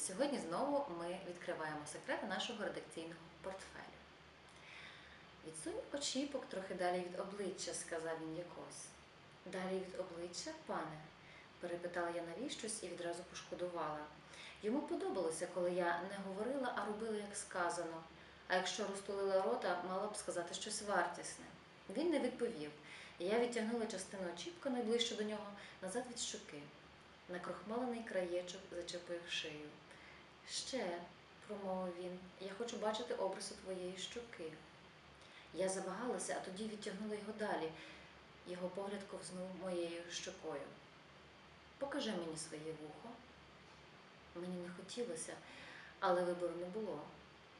сьогодні знову ми відкриваємо секрети нашого редакційного портфелю. Відсунь очіпок трохи далі від обличчя, сказав він якось. Далі від обличчя, пане? перепитала я навіщось і відразу пошкодувала. Йому подобалося, коли я не говорила, а робила, як сказано. А якщо розтулила рота, мала б сказати щось вартісне. Він не відповів, я відтягнула частину очіпка найближче до нього назад від щоки. Накрохмалений краєчок зачепив шию. Ще, промовив він, я хочу бачити обриси твоєї щоки. Я завагалася, а тоді відтягнула його далі. Його погляд ковзнув моєю щокою. Покажи мені своє вухо. Мені не хотілося, але вибору не було.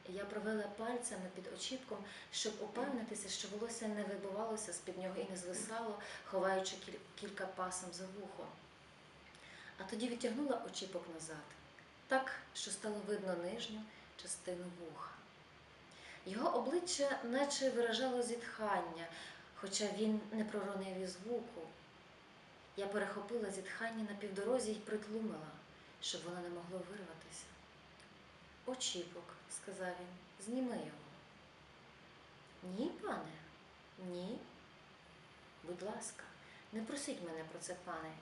Я провела пальцями під очіпком, щоб упевнитися, що волосся не вибивалося з-під нього і не звисало, ховаючи кіль- кілька пасом за вухо. А тоді відтягнула очіпок назад, так, що стало видно нижню частину вуха. Його обличчя наче виражало зітхання, хоча він не проронив і звуку. Я перехопила зітхання на півдорозі і притлумила, щоб воно не могло вирватися. Очіпок, сказав він, зніми його. Ні, пане, ні. Будь ласка, не просіть мене про це, пане.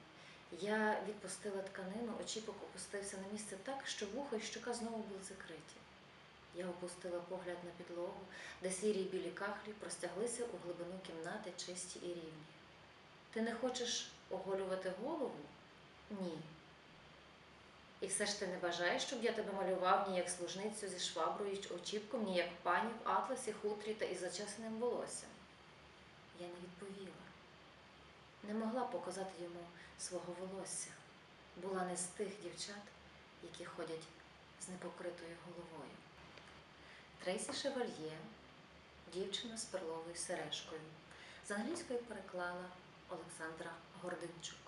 Я відпустила тканину, очіпок опустився на місце так, що вухо і щока знову були закриті. Я опустила погляд на підлогу, де сірі й білі кахлі простяглися у глибину кімнати чисті і рівні. Ти не хочеш оголювати голову? Ні. І все ж ти не бажаєш, щоб я тебе малював ні як служницю зі шваброю й очіпком, ні як пані в атласі, хутрі та із зачесаним волоссям. Я не відповіла. Не могла показати йому свого волосся. Була не з тих дівчат, які ходять з непокритою головою. Трейсі Шевальє, дівчина з перловою сережкою. З англійської переклала Олександра Гординчук.